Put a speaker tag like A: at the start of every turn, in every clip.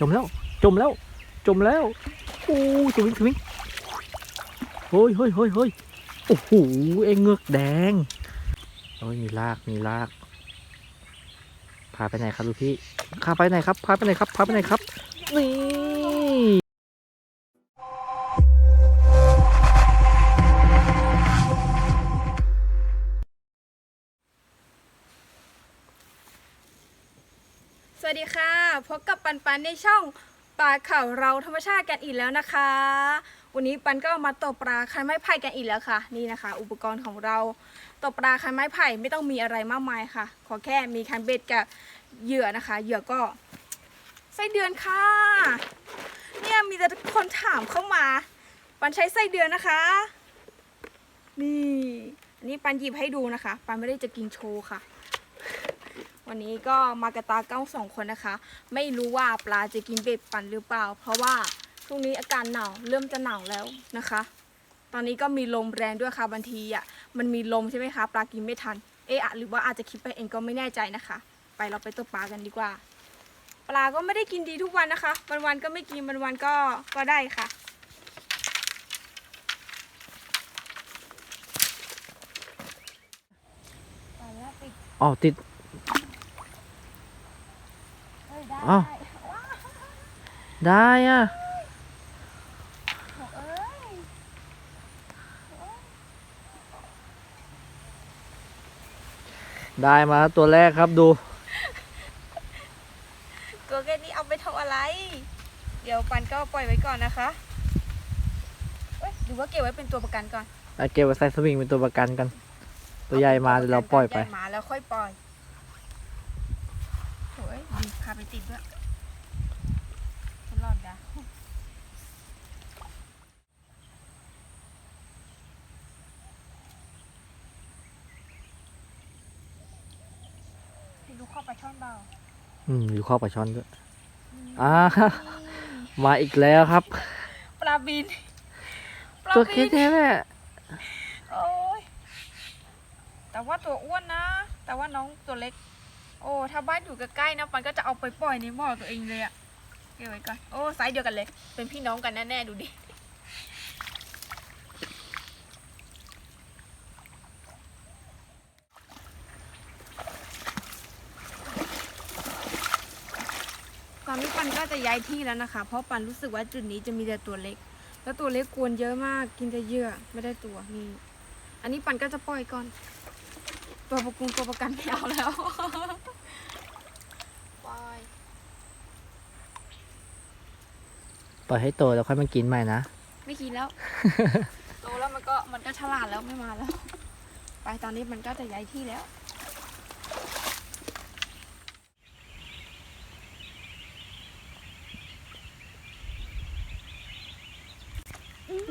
A: จมแล้ว จมแล้ว จมแล้วโอ้ยสวิงสวิงเฮ้ยเฮ้ยเฮ้ยเฮ้ยโอ้โหเอ็งเงือกแดงโอ้ยมีลากมีลากพาไปไหนครับลูกพี่พาไปไหนครับพาไปไหนครับพาไปไหนครับ
B: ปันในช่องปลาเข่าเราธรรมชาติกันอีกแล้วนะคะ วันนี้ปันก็มาตกปลาคันไม้ไผ่กันอีกแล้วค่ะ นี่นะคะ อุปกรณ์ของเราตกปลาคันไม้ไผ่ไม่ต้องมีอะไรมากมายค่ะ ขอแค่มีคันเบ็ดกับเหยื่อนะคะ เหยื่อก็ไส้เดือนค่ะ เนี่ยมีแต่คนถามเข้ามา ปันใช้ไส้เดือนนะคะ นี่อันนี้ปันหยิบให้ดูนะคะ ปันไม่ได้จะกินโชว์ค่ะ วันนี้ก็มากระตาเก้าสองคนนะคะ ไม่รู้ว่าปลาจะกินเบ็ดปั่นหรือเปล่า เพราะว่าช่วงนี้อากาศหนาวเริ่มจะหนาวแล้วนะคะ ตอนนี้ก็มีลมแรงด้วยค่ะบางทีอะมันมีลมใช่ไหมคะปลากินไม่ทันเอะอหรือว่าอาจจะคิดไปเองก็ไม่แน่ใจนะคะ ไปเราไปตกปลากันดีกว่า ปลาก็ไม่ได้กินดีทุกวันนะคะวันวันก็ไม่กินวันวันก็ก็ได้ค่ะ
A: อ๋อติด อ้าวได้อะได้มาตัวแรกครับดู
B: ตัวแค่นี้เอาไปทำอะไร เดี๋ยวปันก็ปล่อยไว้ก่อนนะคะเอ้ยหรือว่าเก็บไว้เป็นตัวประกันก่อน
A: เอาเก็บไว้ใส่สวิงเป็นตัวประกันกัน ตัวใหญ่มาเดี๋ยวเราปล่อยไป
B: ใหญ่มาแล้วค่อยปล่อยโอ้ยดีพาไปติดด้วยตลอดดาพี่ลูกเข้าไปช่อนเบา
A: อืมอยู่ข้อปลาช่อนด้วยอ่ามาอีกแล้วครับ
B: ปลาบินปลา
A: ตัว
B: บิ
A: แค่นี้แหละ
B: โอ้ยแต่ว่าตัวอ้วนนะ แต่ว่าน้องตัวเล็ก โอ้ถ้าบ้านอยู่ใกล้ๆนะปันก็จะเอาไปปล่อยในบ่อตัวเองเลยอะเก็บไว้ก่อนโอ้ไซส์เดียวกันเลย เป็นพี่น้องกันแน่ๆดูดิตอนนี้ปันก็จะย้ายที่แล้วนะคะ เพราะปันรู้สึกว่าจุดนี้จะมีแต่ตัวเล็ก แล้วตัวเล็กกวนเยอะมาก กินแต่เยื่อไม่ได้ตัวนี่ อันนี้ปันก็จะปล่อยก่อน ตัวประกุงตัวประกันไม่เอาแล้วปล่อย
A: ปล่อยให้โตแล้วค่อยมากินใหม่นะ
B: ไม่กินแล้ว โตแล้วมันก็มันก็ฉลาดแล้วไม่มาแล้ว ไปตอนนี้มันก็จะย้ายที่แล้ว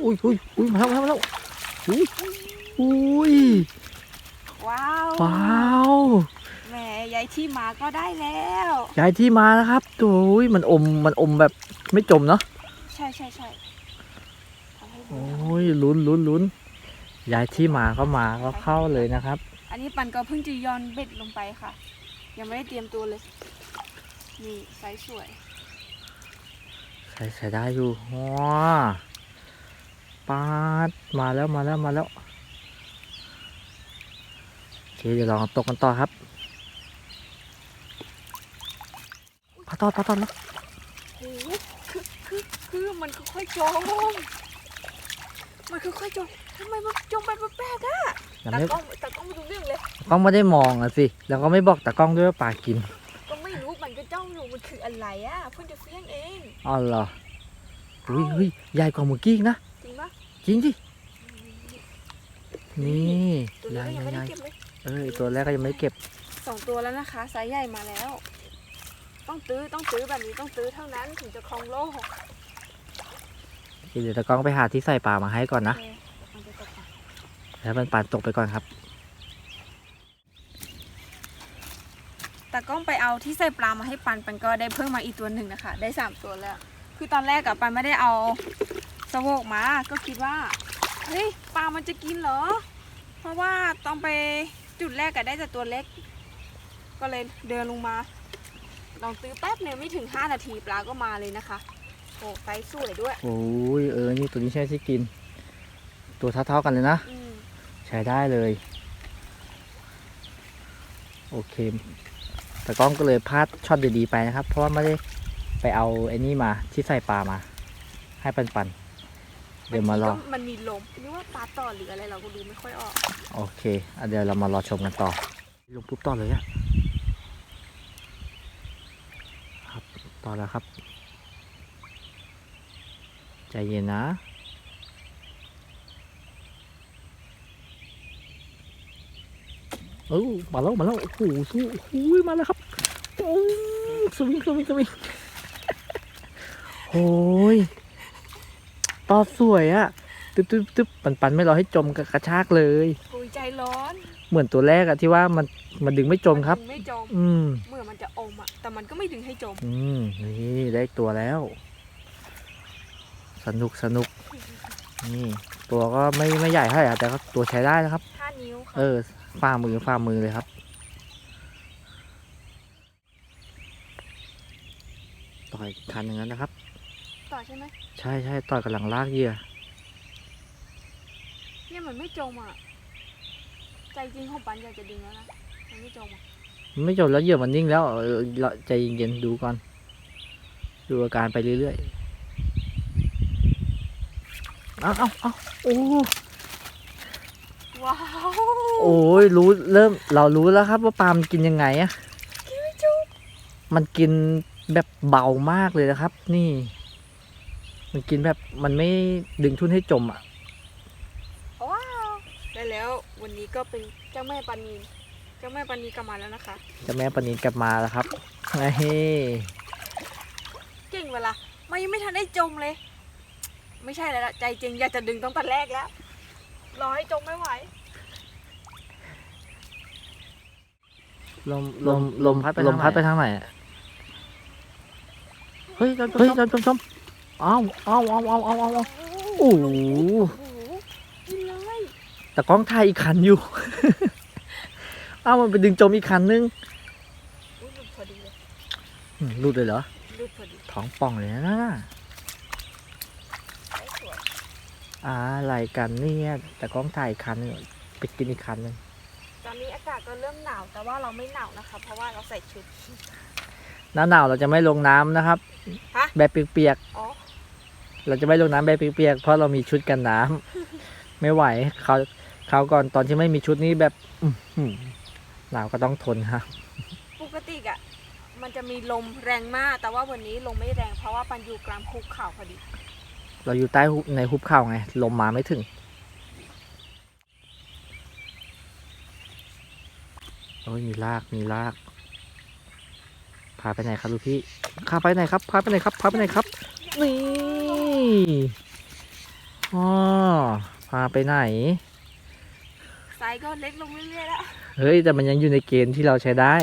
A: อุ้ยอุ้ยอุ้ยมาแล้วมาแล้วมาแล้วอุ้ยอุ้ย
B: ว้าว
A: ว้าว
B: แหมย้ายที่มาก็ได้แล้ว
A: ย้ายที่มาแล้วครับตัวอุ้ยมันอมมันอมแบบไม่จมเนาะ
B: ใช่ใช่ใช่ทำให้ดู
A: โอ้
B: นะ
A: ยลุ้นลุ้นลุ้นย้ายที่มาก็มาก็เข้าเลยนะครับ
B: อันนี้ปันก็เพิ่งจะย้อนเบ็ดลงไปค่ะ ยังไม่ได้เตรียมตัวเลยนี่ไซส์สวย
A: ใส่ใส่ได้อยู่ว้าปาดมาแล้วมาแล้วมาแล้วโอ เคเดี๋ยวลองตกกันต่อครับปาตอดปาตอดแล้ว
B: โอ้โหคือคือคือมันค่อยๆจมมันค่อยๆจมทำไมมันจมไปแปลกๆอะ
A: ยัง
B: ตา
A: ไม่
B: กล้องตากล้องไม่ดูเรื่องเลย
A: กล้องไม่ได้มองอะสิ แล้วก็ไม่บอกตากล้องด้วยว่าปลากิน
B: ก็ไม่รู้มันก็จ้องอยู่มันคืออะไรอะเพิ่งจะเฟี้ยงเอง
A: อ๋อเหรออุ้ยเฮ้ยใหญ่กว่าเมื่อกี้อีกนะ
B: จริงปะ
A: จริงสินี่
B: ตัว
A: ให
B: นี้
A: ญ่
B: ก็
A: ให
B: ยั
A: ญ่
B: งไม่
A: ใหญ่
B: ได้ เก็บเลย
A: เอ้ยตัวแรกก็ยังไม่ได้เก็บ
B: สองตัวแล้วนะคะไซส์ใหญ่มาแล้ว ต้องตื้อต้องตื้อแบบนี้ต้องตื้อเท่านั้นถึงจะครองโลก
A: เดี๋ยวตากล้องไปหาที่ใส่ปลามาให้ก่อนนะ
B: โอเคมันจะตกปะ
A: แล้วมันปลาตกไปก่อนครับ
B: ตากล้องไปเอาที่ใส่ปลามาให้ปันปันก็ได้เพิ่มมาอีกตัวหนึ่งนะคะ ได้สามตัวแล้ว คือตอนแรกอะปันไม่ได้เอาสโวกมา ก็คิดว่า เฮ้ยปลามันจะกินเหรอ เพราะว่าต้องไป จุดแรกอะได้แต่ตัวเล็ก ก็เลยเดินลงมา ลองตื้อแป๊บนึงไม่ถึง 5 นาทีปลาก็มาเลยนะคะ โอ้ไซส์สวยด้วย
A: โอ้ยเออ นี่ตัวนี้ใช่ที่กิน ตัวเท่าๆกันเลยนะ
B: อืม
A: ใช้ได้เลย โอเค แต่กล้องก็เลยพลาดช็อตดีๆไปนะครับ เพราะว่าไม่ได้ไปเอาไอ้นี่มาที่ใส่ปลามา ให้ปันปันๆ เดี๋ยวมารอ
B: บงทีก็มันมีลมหรือว่าปลาต่อหรืออะไรเราก็ดูไม่ค่อยออก
A: โอเคอะเดี๋ยวเรามารอชมกันต่อ ลงปุ๊บต่อเลยอะครับต่อแล้วครับ ใจเย็นนะเออมาแล้วมาแล้วโอ้โหสู้โอ้โหมาแล้วครับโอ้ยสวิงสวิงสวิงโอ้ย ต่อสวยอะตึ๊บตึ๊บตึ๊บปันปันไม่รอให้จมกระกระชากเลย
B: ปุยใจร้อน
A: เหมือนตัวแรกอะที่ว่ามันมันดึงไม่จมครับ
B: นดึงไม่จม
A: อืม
B: เมื่อมันจะอมอะ แต่มันก็ไม่ดึงให้จม
A: อืม นี่ได้อีกตัวแล้ว สนุกสนุก นี่ ตัวก็ไม่ไม่ใหญ่เท่าไหร่อะแต่ก็ตัวใช้ได้นะครับ
B: 5นิ้วค่ะ
A: เออฝ่ามือฝ่ามือเลยครับ ต่อยคันอย่างนั้นนะครับ
B: ต่อใช่ไหม
A: ใช่ใช่ต่อยกำลังลากเหยื่อ
B: เนี่ยมันไม่จมอะ ใจจริงของปันอยากจะดึงแล้วนะ มันไม่จมอะ
A: ไม่จบแล้วเหยื่อมันนิ่งแล้วเออเราใจเย็นๆดูก่อน ดูอาการไปเรื่อยๆ เอาเอาเอาโอ้
B: ว้าว
A: โอ้ยรู้เริ่มเรารู้แล้วครับว่าปลามันกินยังไงอะ มันกินแบบเบามากเลยนะครับ นี่ มันกินแบบมันไม่ดึงทุ่นให้จมอะ
B: ว้าวได้แล้ววันนี้ก็เป็นเจ้าแม่ปานีนเจ้าแม่ปานีกลับมาแล้วนะคะ
A: เจะแม่ปานินกลับมาแล้วครับเฮ้
B: เก่งเวลามันยังไม่ทันได้จมเลย ไม่ใช่แล้วล่ะใจจริงอยากจะดึงตั้งแต่แรกแล้วรอให้จมไม่ไหว
A: ลมลมลมพัดไปลมพัดไปทางไหนอะเฮ้ยเฮ้ยจมจมจม เอาเอาเอาเอาเอาเอาเอาโอ้โห
B: โอ้โหกินเลย
A: แต่กล้องถ่ายอีกคันอยู่ เอามันไปดึงจมอีกคันนึง
B: อุ๊ยหลุดพอดีเลย
A: อืมรูดเลยเหรอ
B: หลุดพอดี
A: ท้องป่องเลยนะน่ะ
B: ได้สวย
A: อะไรกันเนี่ยแต่กล้องถ่ายอีกคันนึงไปกินอีกคันนึง
B: ตอนนี้อากาศก็เริ่มหนาวแต่ว่าเราไม่หนาวนะคะเพราะว่าเราใส่ชุด
A: หน้าหนาวเราจะไม่ลงน้ำนะครับ
B: ฮะ
A: แบบเปียก
B: อ๋อ
A: ๆ เราจะไม่ลงน้ำแบบเปียกๆเพราะเรามีชุดกันน้ำไม่ไหวเขาเขาวก่อนตอนที่ไม่มีชุดนี้แบบอื้อหือหนาวก็ต้องทนครับ
B: ปกติอะมันจะมีลมแรงมาก แต่ว่าวันนี้ลมไม่แรงเพราะว่าปันอยู่กลางภูเขาพอดี
A: เราอยู่ใต้หุบในหุบเขาไง ลมมาไม่ถึงโอ้ยมีลากมีลากพาไปไหนครับลูกพี่พาไปไหนครับพาไปไหนครับพาไปไหนครับนี่ อ๋อพาไปไหน
B: ไซส์ก็เล็กลงเรื่อยๆแล้ว
A: เฮ้ย แต่มันยังอยู่ในเกณฑ์ที่เราใช้ได้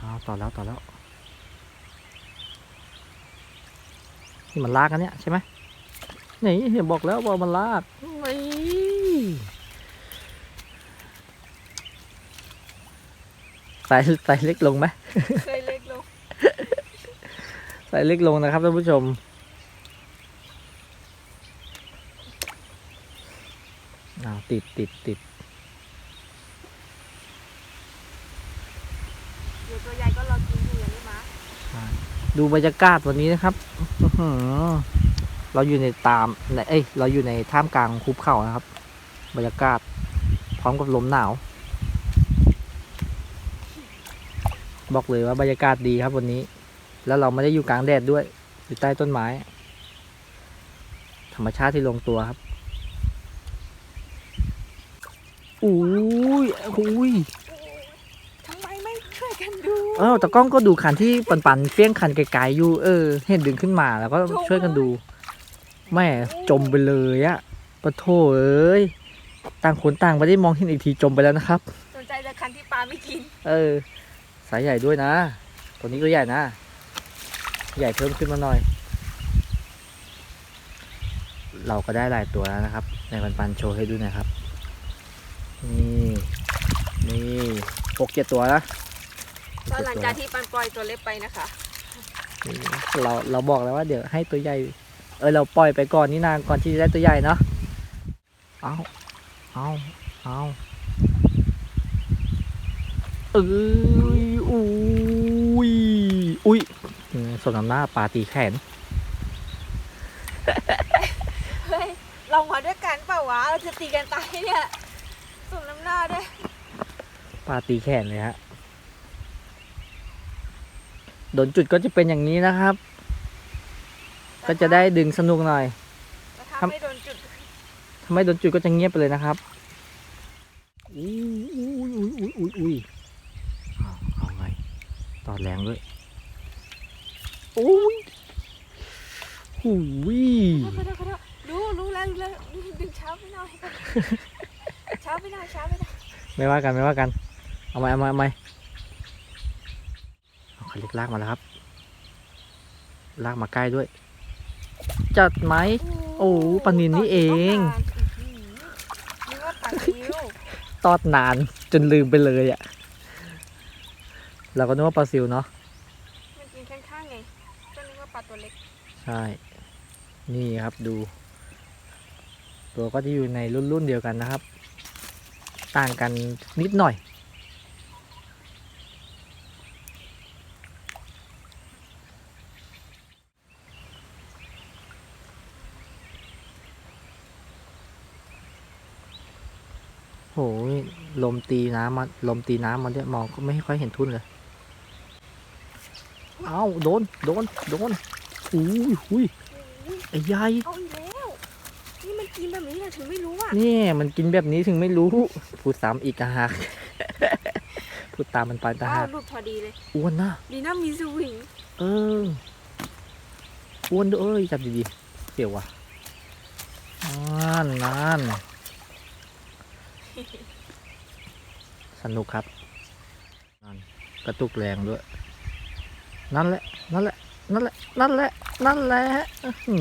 A: อ้าวต่อแล้วต่อแล้ว นี่มันลากกันเนี่ยใช่ไหมนี่เห็นบอกแล้วว่ามันลากนี่สายสายเล็กลงไหม
B: เคยเล็กลง
A: สายเล็กลงนะครับท่านผู้ชมอ้าวติดติดติด
B: เดี๋ยวตัวใหญ่ก็รอกินอยู่อย่างนี้มา
A: ดูบรรยากาศวันนี้นะครับอื้อหือเราอยู่ในตามในเอ้ย เราอยู่ในท่ามกลางหุบเขานะครับ บรรยากาศพร้อมกับลมหนาว บอกเลยว่าบรรยากาศดีครับวันนี้ แล้วเราไม่ได้อยู่กลางแดดด้วย อยู่ใต้ต้นไม้ ธรรมชาติที่ลงตัวครับอุ้ยอุ้ย
B: ทำไมไม่ช่วยกันดู
A: เอ้าแต่กล้องก็ดูคันที่ปันปันๆเฟี้ยงคันไกลๆอยู่เออ เห็นดึงขึ้นมาแล้วก็ช่วยกันดู แม่จมไปเลยอะปะโถเอ้ยต่างคนต่างไม่ได้มองเห็นอีกทีจมไปแล้วนะครับ
B: สนใจแต่คันที่ปลาไม่กิน
A: เออ สายใหญ่ด้วยนะ ตัวนี้ก็ใหญ่นะ ใหญ่เพิ่มขึ้นมาหน่อย เราก็ได้หลายตัวแล้วนะครับ ในปันปันๆโชว์ให้ดูหนะครับนี่หกเจ็ดตัวนะ
B: ตอนหลังจากที่ปันปล่อยตัวเล็กไปนะคะ
A: เราเราบอกแล้วว่าเดี๋ยวให้ตัวใหญ่ เออเราปล่อยไปก่อนนี่นานก่อนที่จะได้ตัวใหญ่เนาะเอาเอาเอาเอ้ยอุ้ยอุ้ยอืม สมน้ำหน้าปลาตีแขน
B: เฮ้ยเรามาด้วยกันเปล่าวะ เราจะตีกันตายเนี่ยสมน้ำหน้าด้วย
A: ปลาตีแขนเลยฮะ โดนจุดก็จะเป็นอย่างนี้นะครับ ก็จะได้ดึงสนุกหน่อย
B: แต่ถ้าไม่โดนจุด
A: ถ้าไม่โดนจุดก็จะเงียบไปเลยนะครับ อุ้ยอุ้ยอุ้ยอุ้ยอุ้ยเอาเอาไงตอดแรงด้วยโอ้ยหูย
B: ขอโทษขอโทษรู้รู้แล้วรู้แล้วดึงเช้าไปหน่อยเช้าไปหน่อยเช้าไปหน่อย
A: ไม่ว่ากันไม่ว่ากัน เอาไหมเอาไหมเอาไหมเอาคันเล็กลากมาแล้วครับ ลากมาใกล้ด้วย จัดไหมโอ้ปลานิลนี่เอง
B: นึกว่าปลาซิว
A: ตอดนานจนลืมไปเลยอะ่ะ เราก็นึกว่าปลาซิวเนาะ
B: มันกินข้างๆไงก็นึกว่าปลาตัวเล็ก
A: ใช่ นี่ครับดู ตัวก็จะอยู่ในรุ่นรุ่นๆเดียวกันนะครับ ต่างกันนิดหน่อย โหลมตีน้ำมาลมตีน้ำมันเนี่ยมองก็ไม่ค่อยเห็นทุ่นเลย เอ้าโดน โดน โดน อุ้ยอุ้ยไอ้ใหญ่
B: เอาอีกแล้ว นี่มันกินแบบนี้นะถึงไม่รู้อะ
A: นี่มันกินแบบนี้ถึงไม่รู้ พูดซ้ำอีกอะหักพูดตามมันไปตา
B: อ้า
A: หั
B: ว
A: ก
B: หลุดพอดีเลย
A: อ้วนนะ
B: ดีนะมีสวิง
A: เอออ้วนด้วยเอ้ยจับดีๆเสียวว่ะนั่นนั่นสนุกครับนั่นกระตุกแรงด้วย นั่นแหละ นั่นแหละ นั่นแหละ นั่นแหละ นั่นแหละอื้อหื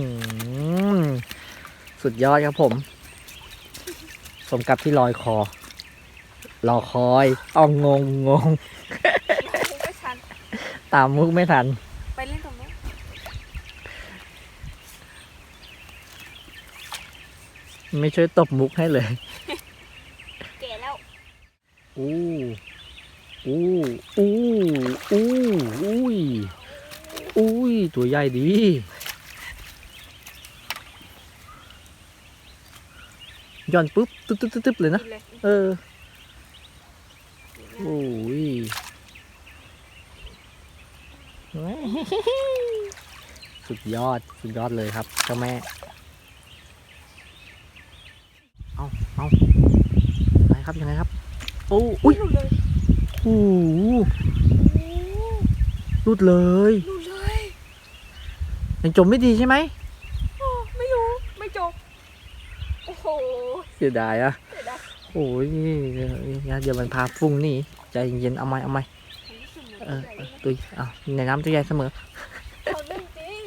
A: อสุดยอดครับผม สมกับที่ลอยคอ รอคอยเอางงงง
B: ไม่ชัน
A: ตามมุกไม่ทัน
B: ไปเล่นตรงนู้น
A: ไม่ช่วยตบมุกให้เลย
B: แก่แล้ว
A: อู้ อู้ อู้ อู้ อุ้ย อุ้ย ตัวให ญ่ดี ย่อนปุ๊บตึ๊บตึ๊บตึ๊บตึ๊บเลยนะ
B: กินเลย
A: เออ โอ้ยสุดยอด สุดยอดเลยครับ เจ้าแม่ เอาเอายังไงครับ ยังไงครับ โอ้
B: อุ้
A: อุ้
B: ย
A: ย
B: หลุดเลย
A: โอ้โห
B: โอ้
A: รุดเลย
B: หลุดเลย
A: ยังจมไม่ดีใช่ไหม
B: โอ้ไม่รู้ไม่จบโอ้โห
A: เสียดายอะ
B: เดี๋ยวนะ
A: โอ้ยงั้นเดี๋ยวมันพาฟุ้งหนี่ใจเย็นๆเอาไหมเอาไหม
B: ผมรู้สึกเหมือน
A: เออ
B: ใหญ่
A: เอ
B: เล
A: อยตัวอะในน้ำตัวใหญ่เสมอ
B: เขาดึงจริง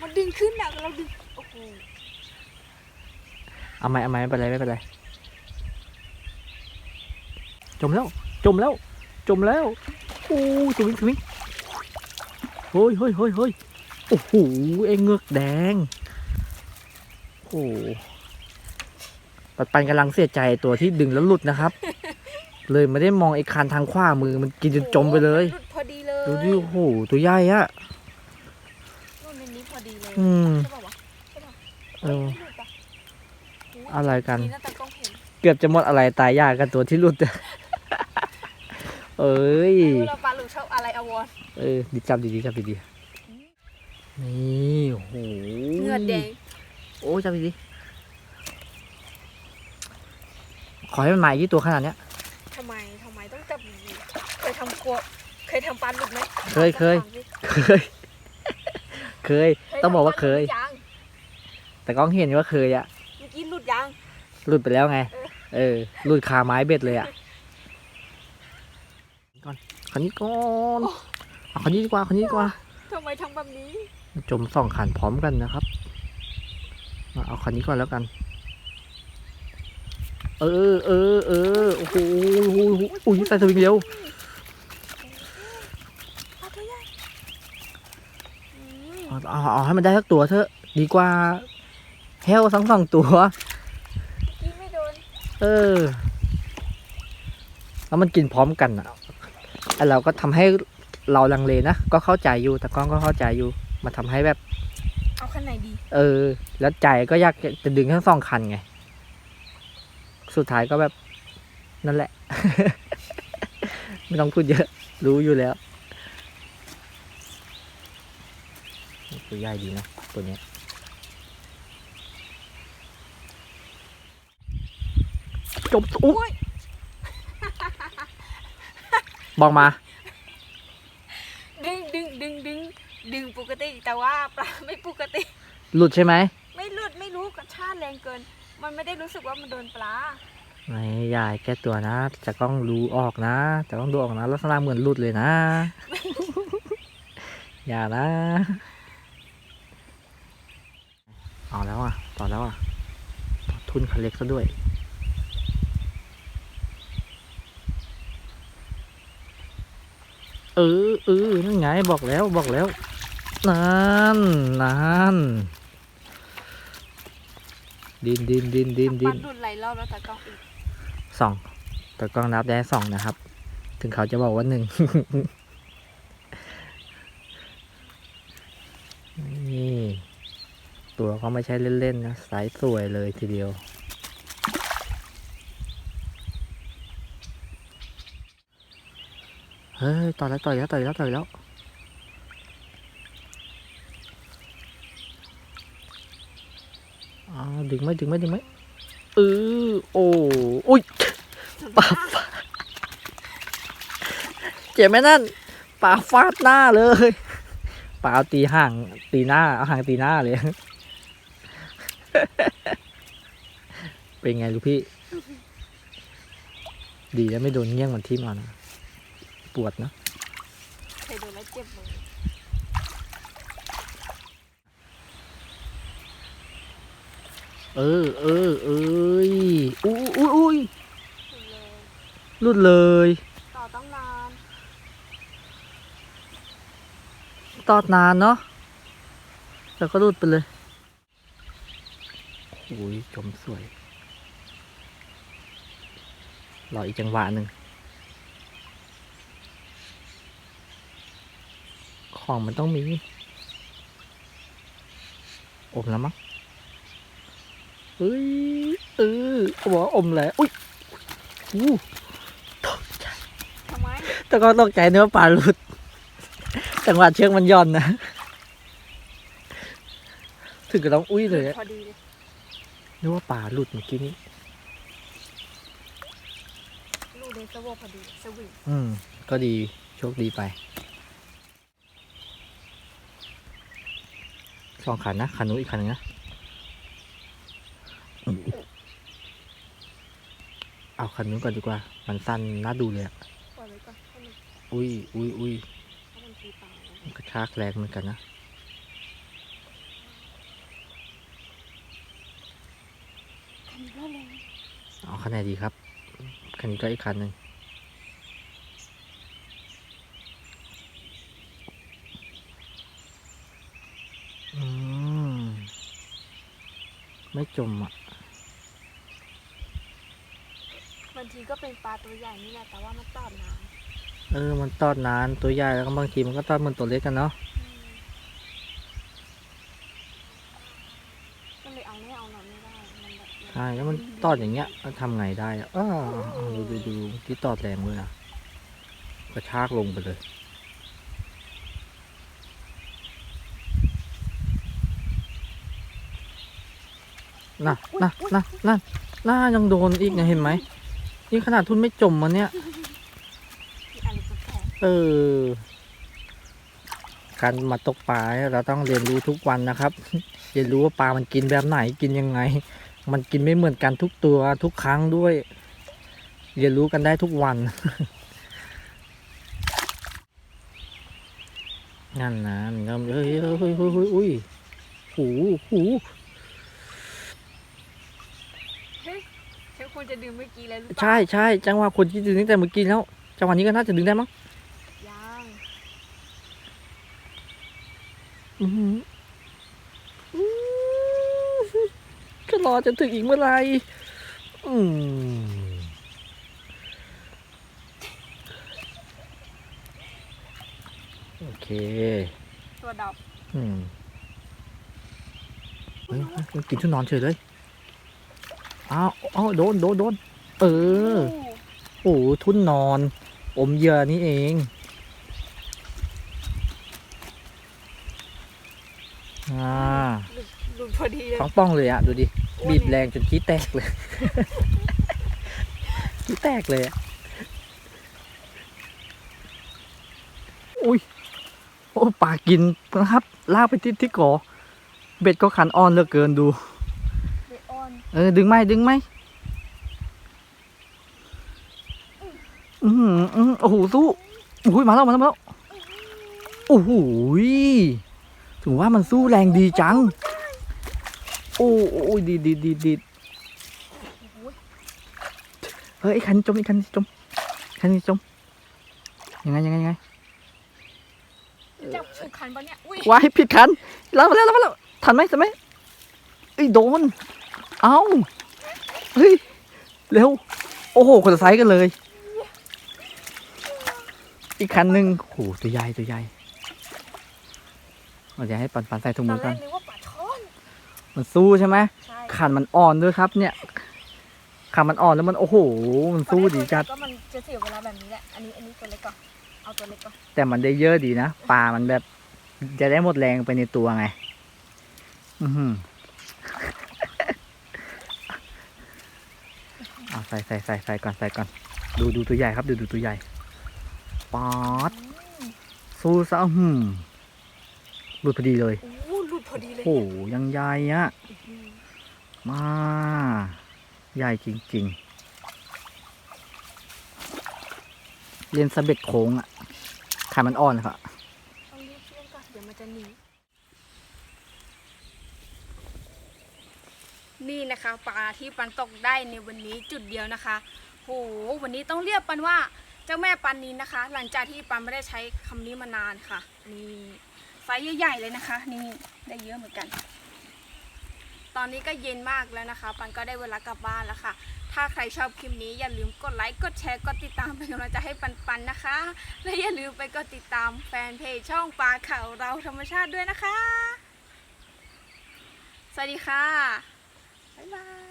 B: มันดึงขึ้นหนักเราดึงโอ้โห
A: เอาไหมเอาไหมไม่เป็นไรไม่เป็นไรจมแล้ว จมแล้ว จมแล้วโอ้ยสวิงสวิงเฮ้ยเฮ้ยเฮ้ยเฮ้ย โอ้โหเอ็งเงือกแดง โอ้โหปัดปันกำลังเสียใจตัวที่ดึงแล้วหลุดนะครับ เลยไม่ได้มองไอ้คานทางขวามือมันกินจนจมไปเลย
B: หลุดพอดีเลย
A: ดูดิโอ้โหตัวใหญ่อะ
B: รุ่นในนี้พอดีเลย
A: อืม
B: ใช่ป่าวะใช่ป่ะ
A: เออ
B: ไม่หลุดปะโย
A: อะไรกัน
B: ดีนะตากล้องเห็น
A: เกือบจะหมดอะไรตายยากกันตัวที่หลุด เอ้ย
B: รู้แล้วปลาหลุดชอบอะไรอวอร์
A: เออดีจับดีดีจับดีดี นี่โอ้โห
B: เหงื่อแดง
A: โอ้จับดีดีขอให้มันมายี่ตัวขนาดเนี้ย
B: ทำไมทำไมต้องจับดีๆเคยทำกลัว เคยทำปลาหลุดไหม
A: เคยเคย
B: ถามสิ
A: เคย เคย ต้องบอกว่าเคย
B: ทำปลหลุดยัง
A: แต่ก้องเห็นว่าเคยอะ
B: เมื่อกี้หลุดยัง
A: หลุดไปแล้วไง
B: เออ
A: เออหลุดคาไม้เบ็ดเลยอะก่อนคันนี้ก่อนเอาคันนี้ดีกว่าคันนี้ดีกว่า
B: ทำไมทำแบบนี้
A: จมสองขันพร้อมกันนะครับ มาเอาคันนี้ก่อนแล้วกัน เออเออเออโอ้โหอุ้ยใส่สวิงเร็ว
B: ปลาตัวใหญ่อืม
A: เอาเอาเอาให้มันได้สักตัวเถอะ ดีกว่าแฮวทั้งสองตัวเออแล้วมันกินพร้อมกันอะไอเราก็ทำให้เราลังเลนะ ก็เข้าใจอยู่ แต่ก้องก็เข้าใจอยู่ มาทำให้แบบ
B: เอาคันไหนดี
A: เออ แล้วใจก็อยากจะดึงทั้งสองคันไง สุดท้ายก็แบบนั่นแหละ ไม่ต้องพูดเยอะ รู้อยู่แล้วตัวใหญ่ดีนะตัวเนี้ยจบอุ๊ยบอกมา
B: ดึงดึงดึงดึงดึงป กติ แต่ว่าปลาไม่ปกติ
A: หลุดใช่ไหม
B: ไม่หลุดไม่รู้กระชากแรงเกิน มันไม่ได้รู้สึกว่ามันโดนปลา
A: ไม่ยายแก้ตัวนะ จะต้องรู้ออกนะ จะต้องดูออกนะ ลักษณะเหมือนหลุดเลยนะ อย่านะ เอาแล้วอะ ต่อแล้วอะต่อทุนคันเล็กซะด้วยเออเออนั่นไงบอกแล้วบอกแล้ว นั่นนั่นดินดินดินดินดิ
B: มันนหลุดหลายรอบแล้วแต่ก็อีก
A: สองแต่กล้องนับได้สองนะครับ ถึงเขาจะบอกว่าหนึ่งนี่ ตัวก็ไม่ใช่เล่นๆนะสายสวยเลยทีเดียว เฮ้ย ต่อยแล้วต่อยแล้วต่อยแล้วต่อยแล้ว อ้าว ดึงไหมดึงไหมดึงไหมเออโอ้อุ้ยปาฟาเจ็บไหมนั่นปาฟาดหน้าเลยปาเอาตีห่างตีหน้าเอาห่างตีหน้าเลย เป็นไงลูกพี่ ดีแล้วไม่โดนเงี้ยงมันทิ่มเอานะปวดนะ
B: เคยโดนแล้วเจ็บมือ
A: เออเออเอ้ยอุ้ยอุ้ยอุ้ย
B: ลุดเลย ต่อต้องนาน
A: ตอดนานเนาะแล้วก็หลุดไปเลยโอ้ยจมสวยรออีกจังหวะหนึ่งของมันต้องมีอมแล้วมั้ง เฮ้ยเออเขาบอกว่าอมแล้วอุ้ยอู้ตกใจ
B: ทำไม
A: แต่ก็ตกใจเนื้อปลาหลุดจังหวะเชือกมันย่อนนะ ถึงกับต้องอุ้ยเลยอะ
B: พอดีเลย
A: นึกว่าปลาหลุดเมื่อกี้นี้
B: ลูกเดนสวอพอดีสวิง
A: อืม ก็ดีโชคดีไปสองขันนะขันนู้นอีกขันหนึงนะ เอาขันนู้นก่อนดีกว่า มันสั้นน่าดูเลยอะ
B: ปล่อยไว้ก่อนให้มัน
A: อุ้ยอุ้ยอุ้ย
B: ให้มันตีปลาแล้ว
A: มันกระชากแรงเหมือนกันนะ
B: คันนี้ก็แรง
A: เอาคันไหนดีครับ คันนี้ก็อีกคันหนึ่งอืม ไม่จมอะ
B: บาง ทีก็เป็นปลาตัวใหญ่นี่แหละแต่ว่ามันตอบน้
A: เออ มันตอดนานตัวใหญ่แล้วก็บางทีมันก็ตอดเหมันตัวเล็กกันเนาะำ
B: ก็เลยเอาไม่เอาหนอนไม่ได้ มันแบบ
A: ใช่แล้วมันตอดอย่างเงี้ยมันทำไงได้อะอ้าวดูดูดูที่ตอดแรงเลยนะกระชากลงไปเลย น่ะน่ะน่ะน่ะน่ายังโดนอีกนะเห็นไหม นี่ขนาดทุนไม่จมมันเนี่ย
B: มีอะไรแปลก
A: เออ การมาตกปลาเนี่ยเราต้องเรียนรู้ทุกวันนะครับ เรียนรู้ว่าปลามันกินแบบไหนกินยังไง มันกินไม่เหมือนกันทุกตัวทุกครั้งด้วย เรียนรู้กันได้ทุกวัน นั่นนะมันก็เฮ้ยเฮ้ยเฮ้ยเฮ้ยเฮ้ยอุ้ยหูหู
B: ๆเฮ้ยเชฟโคควรจะดึงเมื่อกี้แล้วหรือเปล่า
A: ใช่ใช่จังหวะคนที่ดึงตั้งแต่เมื่อกี้แล้วจังหวะนี้ก็น่าจะดึงได้มั้ง
B: ยัง
A: อื้อหืออื้อก็รอจนถึงอีกเมื่อไหร่อืมโอเค
B: ตัวดอก
A: อืมเฮ้ยเฮ้ยมันกินชุดนอนเฉยเลย อ้าวอ้าวโดนโดนโดนเออ โอ้โหทุนนอน อมเหยื่อนี่เอง อ่า
B: หลุดหลุดพอดีเลย
A: ท้องป้องเลยอะดูดิ
B: อ้วน
A: บีบ
B: เนี่ย
A: แรงจนขี้แตกเลย ขี้แตกเลยอะอุ้ย โอ้ปลากินนะครับ ลากไปที่ที่ก่อเบ็ดก็ขันอ่อนเหลือเกินดู
B: เบออน
A: เออ ดึงไหมดึงไหมอือหืออื้อหือโอ้โหสู้โอ้โหมาแล้วมาแล้วมาแล้วโอ้โหถึงว่ามันสู้แรงดีจัง โอ้โอ้ยดีดีดีดีเฮ้ยไอ้คันจมไอ้คันจมคันนี้จมยังไงยังไงยังไง
B: จับถูกคันปะเนี่ยอุ้ย
A: ว้ายผิดคันแล้วมาแล้วแล้วมาแล้วทันไหมทันไหมเอ้ยโดน เอ้า เฮ้ย เร็ว โอ้โหคนละไซส์กันเลย อีกคันหนึ่งโอ้โหตัวใหญ่ตัวใหญ่เราจะให้ปันปันใส่ถุง
B: ตอ
A: มื
B: น
A: อ
B: แร
A: กัน
B: กนึกว่าปลาช่อน
A: มันสู้ใช่ไหม
B: ใช่
A: ขันมันอ่อนด้วยครับ เนี่ยขันมันอ่อนแล้วมันโอ้โห มันสู้ดีจัด
B: ก็มันจะเสียเวลาแบบนี้แหละ อันนี้อันนี้ตัวเล็กก่อน เอาตัวเล็กก่อน
A: แต่มันได้เยอะดีนะปลามันแบบ จะได้หมดแรงไปในตัวไง อือหือเอา ใส่ใส่ใส่ใส่ก่อนใส่ก่อน ดูดูตัวใหญ่ครับ ดูดูตัวใหญ่ป๊อดสู้ซะหืมหลุดพอดีเลย
B: โอ้โหหลุดพอดีเลย
A: โอ้โหยังใหญ่อะ
B: อืม
A: มา ใหญ่จริงๆเรียนสะเบ็ดโค้งอะขามันอ่อนครับ
B: ต้องรีบเชื่อมก่อนเดี๋ยวมันจะหนี นี่นะคะปลาที่ปันตกได้ในวันนี้จุดเดียวนะคะโหวันนี้ต้องเรียกปันว่าเจ้าแม่ปันนี้นะคะ หลังจากที่ปันไม่ได้ใช้คำนี้มานานค่ะนี่ไซส์ใหญ่ๆเลยนะคะ นี่ได้เยอะเหมือนกัน ตอนนี้ก็เย็นมากแล้วนะคะ ปันก็ได้เวลากลับบ้านแล้วค่ะ ถ้าใครชอบคลิปนี้อย่าลืมกดไลค์กดแชร์กดติดตามเป็นกำลังใจให้ปันปันๆนะคะ และอย่าลืมไปกดติดตามแฟนเพจช่องปลาเขาเราธรรมชาติด้วยนะคะ สวัสดีค่ะ บ๊ายบาย